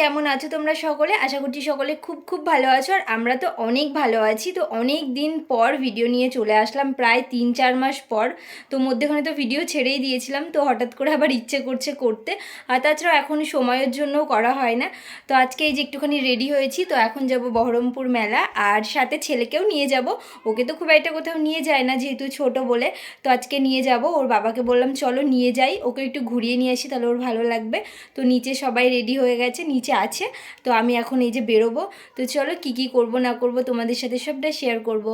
কেমন আছো তোমরা সকলে? আশা করছি সকলে খুব খুব ভালো আছো। আর আমরা তো অনেক ভালো আছি। তো অনেক দিন পর ভিডিও নিয়ে চলে আসলাম। প্রায় তিন চার মাস পর। তো মধ্যেখানে তো ভিডিও ছেড়েই দিয়েছিলাম। তো হঠাৎ করে আবার ইচ্ছে করছে করতে। আর তাছাড়াও এখন সময়ের জন্যও করা হয় না। তো আজকে এই যে একটুখানি রেডি হয়েছি। তো এখন যাব বহরমপুর মেলা। আর সাথে ছেলেকেও নিয়ে যাব। ওকে তো খুব একটা কোথাও নিয়ে যায় না যেহেতু ছোট বলে। তো আজকে নিয়ে যাব। ওর বাবাকে বললাম, চলো নিয়ে যাই। ওকে একটু ঘুরিয়ে নিয়ে আসি, তাহলে ওর ভালো লাগবে। তো নিচে সবাই রেডি হয়ে গেছে। নিচে আছে। তো আমি এখন এই যে বেরোবো। তো চলো কি কি করব না করব তোমাদের সাথে সবটা শেয়ার করব।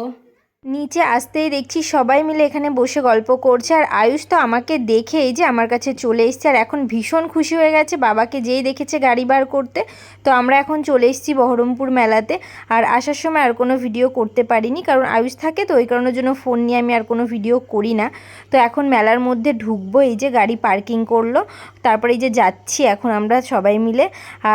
নিচে আসতেই দেখছি সবাই মিলে এখানে বসে গল্প করছে। আর আয়ুষ তো আমাকে দেখে এই যে আমার কাছে চলে এসছে। আর এখন ভীষণ খুশি হয়ে গেছে। বাবাকে যেই দেখেছে গাড়ি বার করতে, তো আমরা এখন চলে এসেছি বহরমপুর মেলাতে। আর আসার সময় আর কোনো ভিডিও করতে পারিনি। কারণ আয়ুষ থাকে তো, ওই কারণের জন্য ফোন নিয়ে আমি আর কোনো ভিডিও করি না। তো এখন মেলার মধ্যে ঢুকবো। এই যে গাড়ি পার্কিং করল। তারপরে এই যে যাচ্ছি এখন আমরা সবাই মিলে।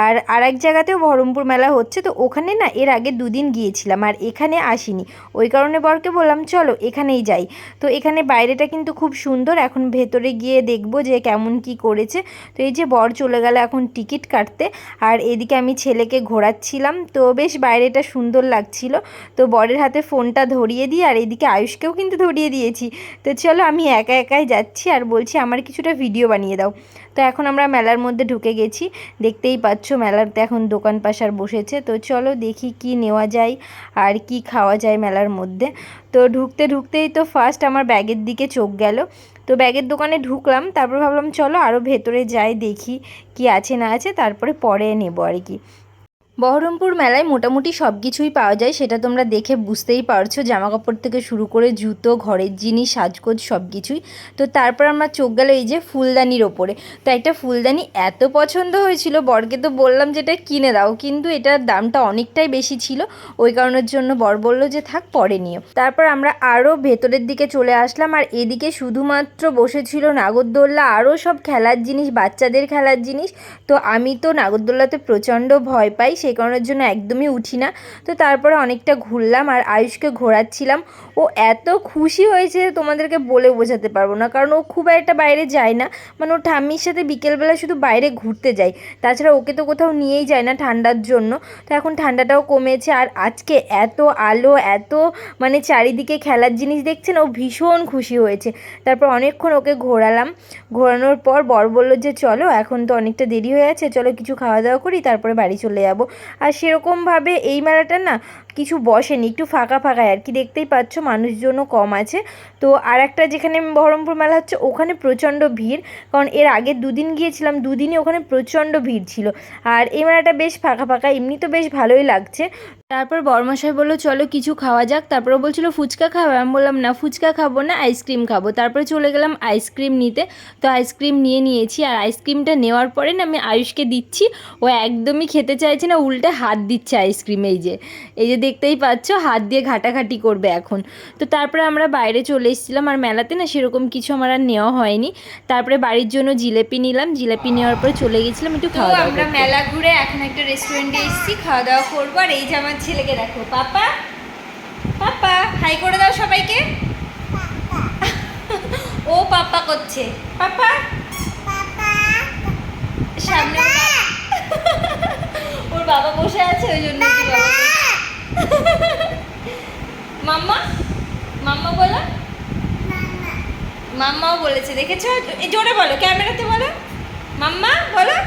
আর আর এক জায়গাতেও বহরমপুর মেলা হচ্ছে। তো ওখানে না, এর আগে দুদিন গিয়েছিলাম। আর এখানে আসিনি। ওই কারণে বরকে বললাম, চলো এখানেই যাই। তো এখানে বাইরেটা কিন্তু খুব সুন্দর। এখন ভেতরে গিয়ে দেখব যে কেমন কি করেছে। তো এই যে বর চলে গেল এখন টিকিট কাটতে। আর এদিকে আমি ছেলেকে ঘোরাচ্ছিলাম। তো বেশ বাইরেটা সুন্দর লাগছিল। তো বরের হাতে ফোনটা ধরিয়ে দিই আর এদিকে আয়ুষকেও কিন্তু ধরিয়ে দিয়েছি। তো চলো আমি একা একাই যাচ্ছি আর বলছি, আমার কিছুটা ভিডিও বানিয়ে দাও। তো এখন আমরা মেলার মধ্যে ঢুকে গেছি। দেখতেই পাচ্ছ মেলাতে এখন দোকান পাশার বসেছে। তো চলো দেখি কি নেওয়া যায় আর কি খাওয়া যায় মেলার মধ্যে। তো ঢুকতে ঢুকতেই তো ফার্স্ট আমার ব্যাগের দিকে চোখ গেল। তো ব্যাগের দোকানে ঢুকলাম, তারপর ভাবলাম চলো আরও ভেতরে যাই, দেখি কি আছে না আছে, তারপরে পরে নেব আর কি। বহরমপুর মেলায় মোটামুটি সব কিছুই পাওয়া যায়, সেটা তোমরা দেখে বুঝতেই পারছ। জামা কাপড় থেকে শুরু করে জুতো, ঘরের জিনিস, সাজগোজ সব কিছুই তো তারপর আমার চোখ গেল এই যে ফুলদানির ওপরে। তো একটা ফুলদানি এত পছন্দ হয়েছিল, বরকে তো বললাম যে এটা কিনে দাও, কিন্তু এটার দামটা অনেকটাই বেশি ছিল। ওই কারণের জন্য বর বলল যে থাক, পরে নিও। তারপর আমরা আরও ভেতরের দিকে চলে আসলাম, আর এদিকে শুধুমাত্র বসেছিল নাগরদোল্লা আরও সব খেলার জিনিস, বাচ্চাদের খেলার জিনিস। তো আমি তো নাগরদোল্লাতে প্রচণ্ড ভয় পাই সেই কারণের জন্য একদমই উঠি না। তো তারপরে অনেকটা ঘুরলাম আর আয়ুষকে ঘোরাচ্ছিলাম। ও এত খুশি হয়েছে তোমাদেরকে বলে বোঝাতে পারব না। কারণ ও খুব একটা বাইরে যায় না। মানে ও ঠাম্মির সাথে বিকেলবেলা শুধু বাইরে ঘুরতে যায়। তাছাড়া ওকে তো কোথাও নিয়েই যায় না ঠান্ডার জন্য। তো এখন ঠান্ডাটাও কমেছে। আর আজকে এত আলো, এত মানে চারিদিকে খেলার জিনিস দেখছেন, ও ভীষণ খুশি হয়েছে। তারপর অনেকক্ষণ ওকে ঘোরালাম। ঘোরানোর পর বর বলল যে, চলো, এখন তো অনেকটা দেরি হয়ে আছে। চলো, কিছু খাওয়া দাওয়া করি, তারপরে বাড়ি চলে যাব। আর সেরকমভাবে এই মেলাটা না কিছু বসেনি, একটু ফাঁকা ফাঁকায় আর কি। দেখতেই পাচ্ছ মানুষজনও কম আছে। তো আর একটা যেখানে বহরমপুর মেলা হচ্ছে, ওখানে প্রচণ্ড ভিড়। কারণ এর আগে দুদিন গিয়েছিলাম, দুদিনই ওখানে প্রচণ্ড ভিড় ছিল। আর এই মেলাটা বেশ ফাঁকা ফাঁকা, এমনি তো বেশ ভালোই লাগছে। তারপর বর্মশাই বলল, চলো কিছু খাওয়া যাক। তারপরে বলছিল, ফুচকা খাবে? আমি বললাম, না, ফুচকা খাব না, আইসক্রিম খাব। তারপরে চলে গেলাম আইসক্রিম নিতে। তো আইসক্রিম নিয়ে নিয়েছি আর আইসক্রিমটা নেওয়ার পরে না আমি আয়ুষকে দিচ্ছি। ও একদমই খেতে চাইছে না, উল্টে হাত দিচ্ছে আইসক্রিম, এই যে। এই যে দেখতেই পাচ্ছ হাত দিয়ে ঘাটাঘাটি করবে এখন। তো তারপরে আমরা বাইরে চলে এসেছিলাম আর মেলাতে না সেরকম কিছু আমার আর নেওয়া হয়নি। তারপরে বাড়ির জন্য জিলেপি নিলাম জিলেপি নেওয়ার পরে চলে গেছিলাম একটু খাওয়া দাওয়া আমরা মেলা ঘুরে এখন একটা রেস্টুরেন্টে এসেছি খাওয়া দাওয়া করব। আর এই যে আমার ছেলেকে দেখো পাপা পাপা হাই করে দাও সবাইকে। ও পাপা করছে। পাপা? সামনে ওর বাবা- ওর বাবা বসে আছে ওই জন্য ওকে বাবা বলছে। মাম্মা মাম্মা বলো মাম্মাও বলেছে দেখেছ? জোরে বলো ক্যামেরাতে বলো। মাম্মা বলো।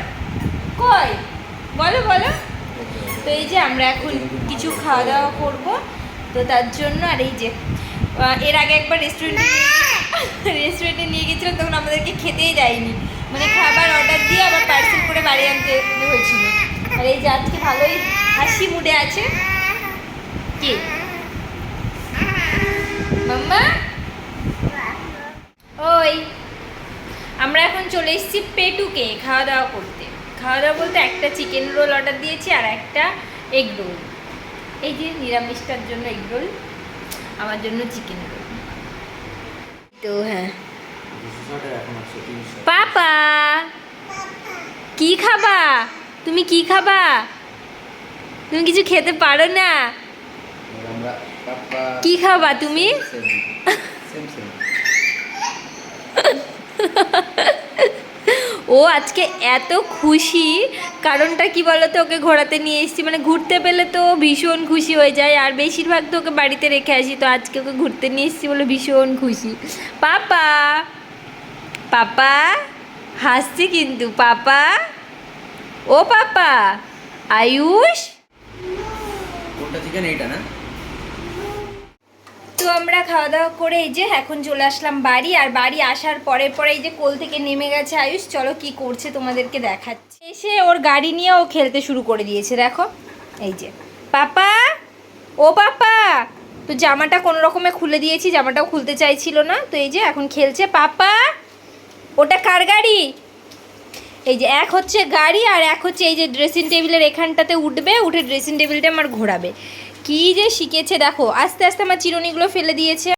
কই? বলো বলো। তো এই যে আমরা এখন কিছু খাওয়া দাওয়া করব তো তার জন্য আর এই যে এর আগে একবার রেস্টুরেন্টে রেস্টুরেন্টে নিয়ে গেছিলাম তখন আমাদেরকে খেতেই দেয়নি। মানে খাবার অর্ডার দিয়ে আবার পার্সেল করে বাড়ি আনতে হয়েছিল। আর এই যে আজকে ভালোই হাসি মুডে আছে। কি মাম্মা ওই আমরা এখন চলে এসেছি পেটুকে খাওয়া দাওয়া করতে। খাওয়া দাওয়া বলতে একটা চিকেন রোল অর্ডার দিয়েছি আর একটা এগ রোল এই যে নিরামিষটার জন্য এগ রোল আমার জন্য চিকেন রোল তো হ্যাঁ। পাপা! কি খাবা? তুমি কি খাবা? তুমি কিছু খেতে পারো না? কি খাবা তুমি? ও আজকে এত খুশি, কারণটা কি বলতো, ওকে ঘোরাতে নিয়ে এসেছি। মানে ঘুরতে পেলে তো ভীষণ খুশি হয়ে যায়, আর বেশিরভাগ তো ওকে বাড়িতে রেখে আসি, তো আজকে ওকে ঘুরতে নিয়ে এসেছি বলে ভীষণ খুশি। পাপা পাপা, হাসছি কিন্তু, পাপা। ও পাপা, আয়ুষ? চিকেন এইটা না? তো আমরা খাওয়া দাওয়া করে এই যে এখন চলে আসলাম বাড়ি, আর বাড়ি আসার পরে পরে এই যে কোল থেকে নেমে গেছে আয়ুষ। চলো কি করছে তোমাদেরকে দেখাচ্ছি। এসে ওর গাড়ি নিয়ে ও খেলতে শুরু করে দিয়েছে, দেখো। এই যে। পাপা! ও পাপা! তো জামাটা কোনো রকমে খুলে দিয়েছি, জামাটাও খুলতে চাইছিল না। তো এই যে এখন খেলছে। পাপা! ওটা কার গাড়ি? এই যে এক হচ্ছে গাড়ি, আর এক হচ্ছে এই যে ড্রেসিং টেবিলের এখানটাতে উঠবে, উঠে ড্রেসিং টেবিলটা আমার ঘোরাবে। কি যে শিখেছে দেখো। আস্তে আস্তে আমার চিরুনিগুলো ফেলে দিয়েছে।